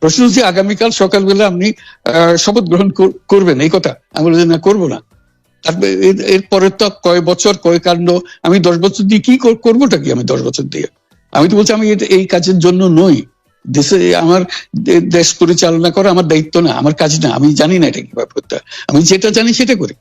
প্রশ্ন হচ্ছে আগামীকাল সকালবেলা আপনি শপথ গ্রহণ কর- করবেন, এই কথা। আমি বলছি না, করব না। এরপরে তো কয় বছর, কয় কাণ্ড, আমি দশ বছর দিয়ে কি কর- করবোটা কি আমি দশ বছর দিয়ে? আমি তো বলছি, আমি এই কাজের জন্য নই। দেশে আমার দেশ পরিচালনা করা আমার দায়িত্ব না, আমার কাজ না। আমি জানি না এটা কীভাবে করতে আমি যেটা জানি সেটা করি।